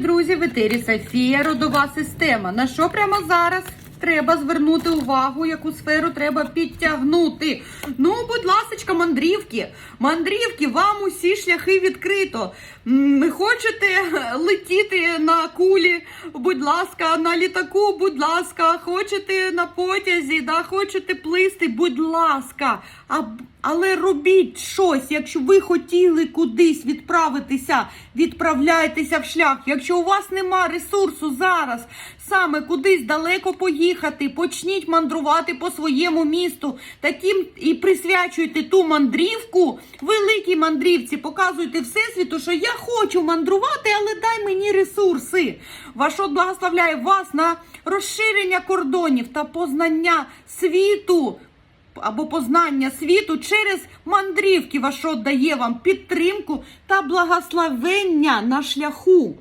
друзі, в етері Софія, родова система. На що прямо зараз треба звернути увагу, яку сферу треба підтягнути? Ну, будь ласочка, мандрівки. Мандрівки, вам усі шляхи відкрито. М, Хочете летіти на кулі, будь ласка, на літаку, будь ласка, хочете на потязі, да, хочете плисти, будь ласка. А, але робіть щось, якщо ви хотіли кудись відправитися, відправляйтеся в шлях. Якщо у вас нема ресурсу зараз саме кудись далеко поїхати, почніть мандрувати по своєму місту. Таким і присвячуйте ту мандрівку великій мандрівці. Показуйте всесвіту, що я хочу мандрувати, але дай мені ресурси. Вашот благословляє вас на розширення кордонів та познання світу або познання світу через мандрівки, Вашот дає вам підтримку та благословення на шляху.